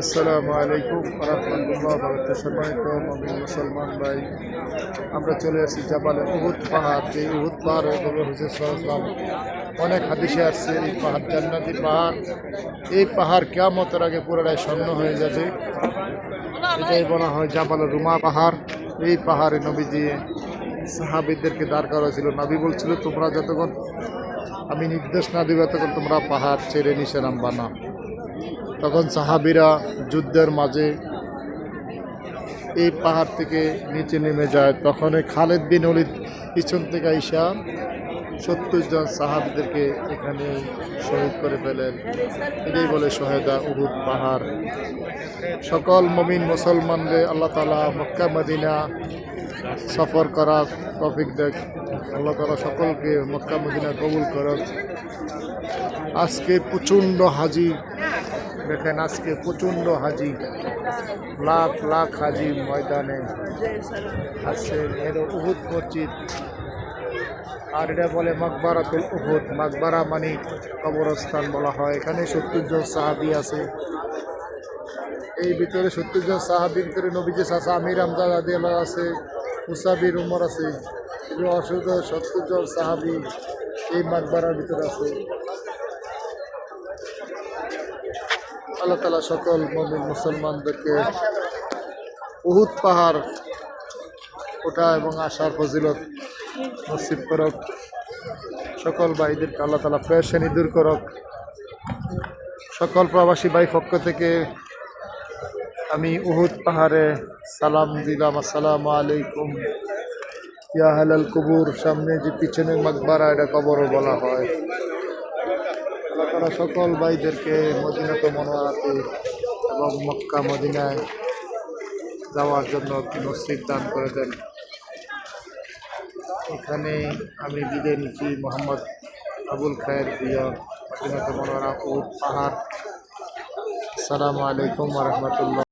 আসসালামু আলাইকুম রহমতুল্লাহ বারকাতুহ। সম্মানিত মমিন মুসলমান ভাই। আমরা চলে আসছি জাপালে উহুদ পাহাড়। যে উহুদ পাহাড় হুসেন সাল্লাম অনেক হাদিসে আসছে, এই পাহাড় জান্নাতি পাহাড়। এই পাহাড় কেমতের আগে পুরোটাই স্বর্ণ হয়ে যাবে। এটাই বলা হয় জাপালের রুমা পাহাড়। এই পাহাড়ে নবী দিয়ে সাহাবিদদেরকে দাঁড় করা ছিল নবী বলছিল, তোমরা যতক্ষণ, আমি নির্দেশ না দিবে তখন তোমরা পাহাড় ছেড়ে নিচে নামবা না। তখন সাহাবিরা যুদ্ধের মাঝে এই পাহাড় থেকে নিচে নেমে যায়। তখন খালেদ বিন অলির পিছন থেকে আইসা সত্তর জন সাহাবিদেরকে এখানে শহীদ করে ফেলেন। এটাই বলে শহেদা উহুদ পাহাড়। সকল মমিন মুসলমানদের আল্লাহ তালা মক্কা, মদিনা সফর করা তফিক দেখ। আল্লাহ তালা সকলকে মক্কা, মদিনা কবুল করক। আজকে প্রচণ্ড হাজি দেখেন আজকে প্রচণ্ড হাজি। লাখ লাখ হাজি ময়দানে আসছে এর উহুদ মসজিদ। আর এটা বলে মাকবারাতুল উহুদ। মাকবারা মানে কবরস্থান বলা হয়। এখানে সত্তর জন সাহাবি আছে। এই ভিতরে সত্তর জন সাহাবির ভিতরে নবীজি সাসা আমির আমজাদ আদি আল্লাহ আছে মুসাবির উমর আছে। অসুস্থ সত্তর সাহাবি এই মাকবারার ভিতরে আছে। আল্লাহ তালা সকল মমিন মুসলমানদেরকে উহুদ পাহাড় ওঠা এবং আসার ফজিলত নসিব করক। সকল ভাইদেরকে আল্লাহ তালা ফেরশানি দূর করক। সকল প্রবাসী ভাই পক্ষ থেকে আমি উহুদ পাহাড়ে সালাম দিলাম, আসসালামু আলাইকুম। ইয়া হালাল কবুর, সামনে যে পিছনে মাকবারা, এটা কবরও বলা হয়। তালা সকল ভাইদেরকে মদিনাতে মনোয়ারাতে এবং মক্কা, মদিনায় যাওয়ার জন্য মসজিদ দান করে দেন। এখানে আমি বিদে নিচ্ছি। মোহাম্মদ আবুল খায়ের প্রিয় মদিনাতে মনোয়ারা ও পাহাড়। আসসালামু আলাইকুম রহমতুল্লাহ।